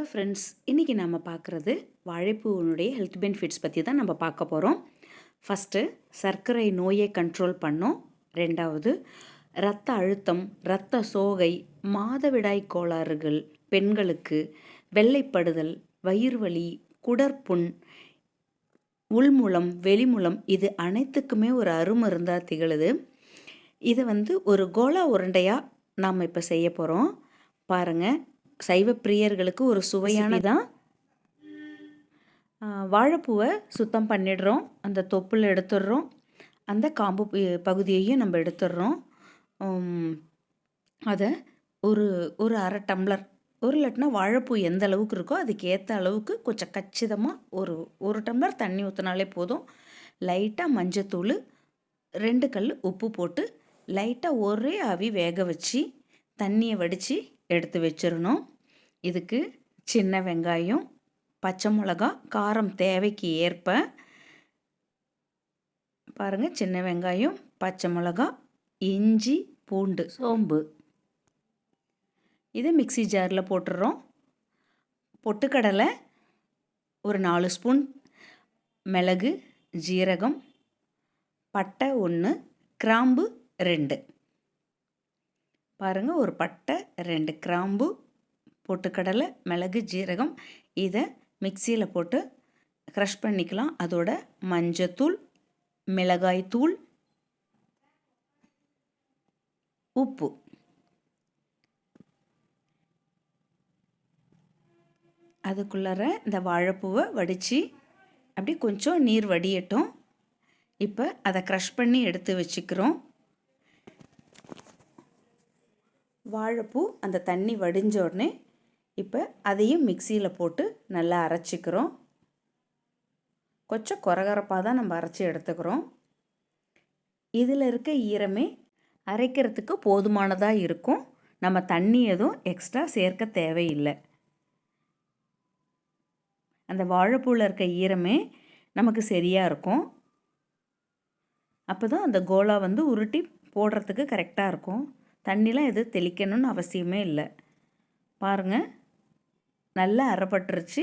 Hello friends இன்றைக்கி நம்ம பார்க்குறது வாழைப்பூவினுடைய ஹெல்த் பெனிஃபிட்ஸ் பற்றி தான் நம்ம பார்க்க போகிறோம் ஃபஸ்ட்டு சர்க்கரை நோயை கண்ட்ரோல் பண்ணோம். ரெண்டாவது இரத்த அழுத்தம் இரத்த சோகை மாதவிடாய் கோளாறுகள் பெண்களுக்கு வெள்ளைப்படுதல் வயிறு வலி குடற்புண் உள்மூலம் வெளிமூலம் இது அனைத்துக்குமே ஒரு அருமருந்தாக திகழுது. இதை வந்து ஒரு கோலா உருண்டையாக நாம் இப்போ செய்ய போகிறோம் பாருங்கள் சைவ பிரியர்களுக்கு ஒரு சுவையான தான். வாழைப்பூவை சுத்தம் பண்ணிடுறோம். அந்த தொப்புள் எடுத்துடுறோம். அந்த காம்பு பகுதியையும் நம்ம எடுத்துடுறோம். அதை ஒரு ஒரு அரை டம்ளர். ஒரு இல்லாட்டினா வாழைப்பூ எந்த அளவுக்கு இருக்கோ அதுக்கு ஏற்ற அளவுக்கு கொஞ்சம் கச்சிதமாக ஒரு ஒரு டம்ளர் தண்ணி ஊற்றினாலே போதும். லைட்டாக மஞ்சத்தூள் ரெண்டு கல் உப்பு போட்டு லைட்டாக ஒரே ஆவி வேக வச்சு தண்ணியை வடித்து எடுத்து வச்சிடணும் இதுக்கு சின்ன வெங்காயம் பச்சை மிளகா காரம் தேவைக்கு ஏற்ப பாருங்கள் சின்ன வெங்காயம் பச்சை மிளகா இஞ்சி பூண்டு சோம்பு. இதை மிக்ஸி ஜாரில் போட்டுடுறோம் பொட்டுக்கடலை ஒரு நாலு ஸ்பூன் மிளகு ஜீரகம் பட்டை ஒன்று கிராம்பு ரெண்டு. பாருங்கள் ஒரு பட்டை ரெண்டு கிராம்பு பொட்டுக்கடலை மிளகு ஜீரகம். இதை மிக்சியில் போட்டு க்ரஷ் பண்ணிக்கலாம். அதோட மஞ்சத்தூள் மிளகாய்த்தூள் உப்பு. அதுக்குள்ளார இந்த வாழைப்பூவை வடித்து அப்படி கொஞ்சம் நீர் வடியட்டும். இப்போ அதை க்ரஷ் பண்ணி எடுத்து வச்சுக்கிறோம். வாழைப்பூ அந்த தண்ணி வடிஞ்ச உடனே இப்போ அதையும் மிக்சியில் போட்டு நல்லா அரைச்சிக்கிறோம். கொஞ்சம் கொரகரப்பாக தான் நம்ம அரைச்சி எடுத்துக்கிறோம். இதில் இருக்க ஈரமே அரைக்கிறதுக்கு போதுமானதாக இருக்கும். நம்ம தண்ணி எதுவும் எக்ஸ்ட்ரா சேர்க்க தேவையில்லை. அந்த வாழைப்பூவில் இருக்க ஈரமே நமக்கு சரியாக இருக்கும். அப்போ தான் அந்த கோலா வந்து உருட்டி போடுறதுக்கு கரெக்டாக இருக்கும். தண்ணிலாம் எதுவும் தெளிக்கணும்னு அவசியமே இல்லை. பாருங்கள் நல்லா அரைப்பட்டுருச்சு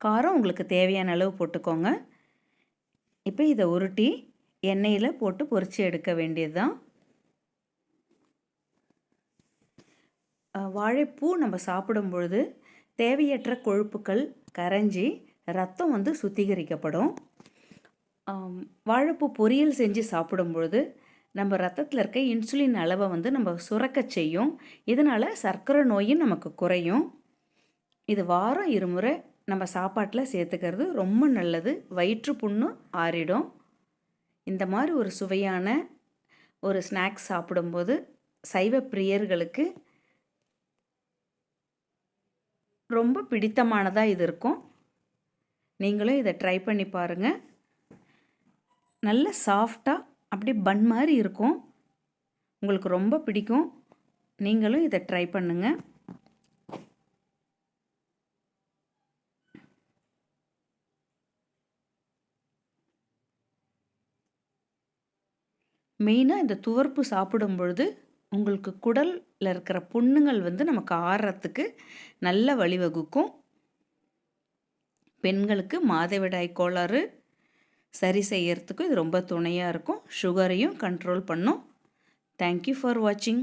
காரம் உங்களுக்கு தேவையான அளவு போட்டுக்கோங்க. இப்போ இதை உருட்டி எண்ணெயில் போட்டு பொறிச்சு எடுக்க வேண்டியது தான் வாழைப்பூ நம்ம சாப்பிடும் பொழுது தேவையற்ற கொழுப்புக்கள் கரைஞ்சி ரத்தம் வந்து சுத்திகரிக்கப்படும். வாழைப்பூ பொரியல் செஞ்சு சாப்பிடும்பொழுது நம்ம ரத்தத்தில் இருக்க இன்சுலின் அளவை வந்து நம்ம சுரக்க செய்யும். இதனால் சர்க்கரை நோயும் நமக்கு குறையும். இது வாரம் இருமுறை நம்ம சாப்பாட்டில் சேர்த்துக்கிறது ரொம்ப நல்லது. வயிற்று புண்ணும் ஆறிடும். இந்த மாதிரி ஒரு சுவையான ஒரு ஸ்நாக்ஸ் சாப்பிடும்போது சைவ பிரியர்களுக்கு ரொம்ப பிடித்தமானதாக இது இருக்கும். நீங்களும் இதை ட்ரை பண்ணி பாருங்கள் நல்ல சாஃப்டாக அப்படியே பன் மாதிரி இருக்கும். உங்களுக்கு ரொம்ப பிடிக்கும். நீங்களும் இதை ட்ரை பண்ணுங்கள் மெயினாக இந்த துவர்ப்பு சாப்பிடும் பொழுது உங்களுக்கு குடலில் இருக்கிற புண்ணுங்கள் வந்து நமக்கு ஆறுறத்துக்கு நல்ல வழிவகுக்கும். பெண்களுக்கு மாதவிடாய் கோளாறு சரி செய்யறதுக்கும் இது ரொம்ப துணையாக இருக்கும். சுகரையும் கண்ட்ரோல் பண்ணும். தேங்க்யூ ஃபார் வாட்சிங்